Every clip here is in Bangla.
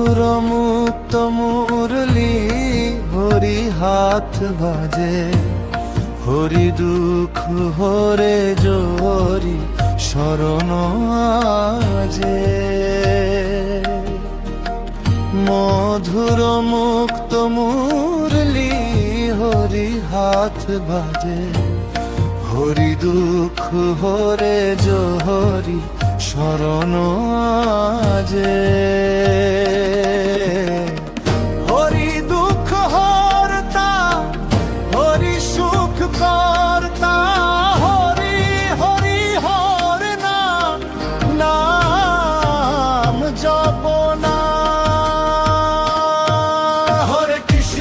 সুর মুক্ত মুরলি হরি হাত বাজে। হরি দুঃখ হরে জোরি শরণ আজে। মধুর মুক্ত মুরলি হরি হাত বাজে। হরি দুঃখ হরে জহরি শরণ আজে।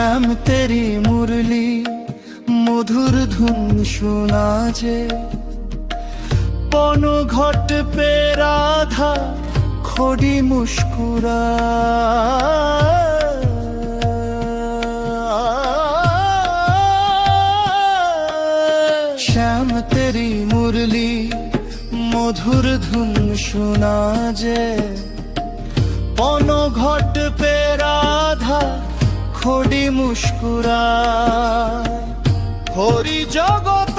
শ্যাম তেরি মুরলি, মধুর ধুন শোনা যে। পন ঘট পে রাধা, খড়ি মুস্কুরা। শ্যাম তেরি মুরলি, মধুর ধুন শোনা যে। পন ঘট পে রাধা খড়ি মুস্কুরা হরি জগত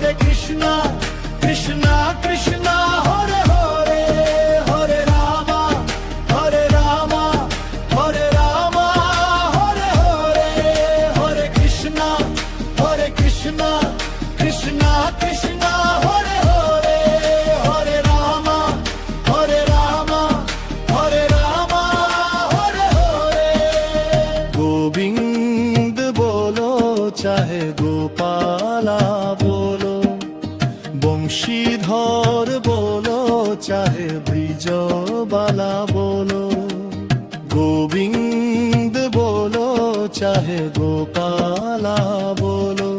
হরে কৃষ্ণ কৃষ্ণ কৃষ্ণ, হরে হরে হরে রাম হরে রাম হরে রাম, হরে হরে হরে কৃষ্ণ হরে কৃষ্ণ কৃষ্ণ কৃষ্ণ, হরে হরে হরে রাম হরে রাম হরে রাম, হরে হরে। গোবিন্দ বলো, চাহে গোপালা। বংশীধর বলো, চাহে ব্রিজবালা বলো। গোবিন্দ বলো, চাহে গোপালা বলো।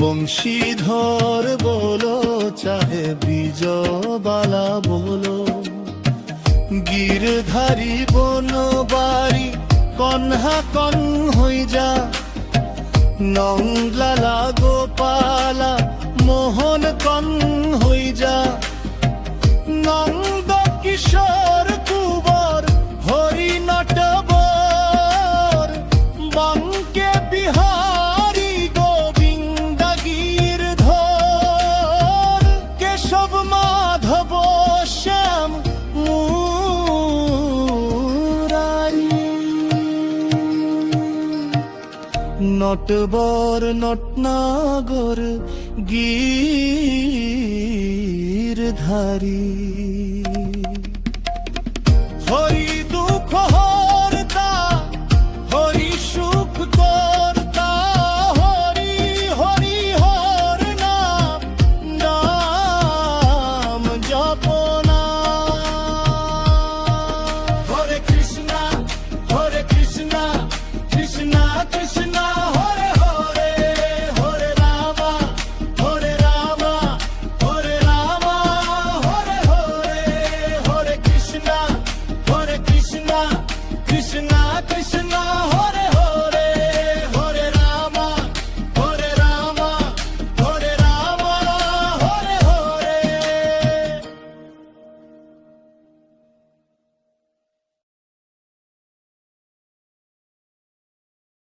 বংশীধর বলো, চাহে ব্রিজবালা বলো। গিরধারী বনবারি কন্হা কন হই যা নংলালা গোপালা যা নন্দ কিশোর কুবর হরি নটবর বঙ্কে বিহারি গোবিন্দ গির ধর কেশব মাধব নটবর নটনাগর গিরধারী। হরি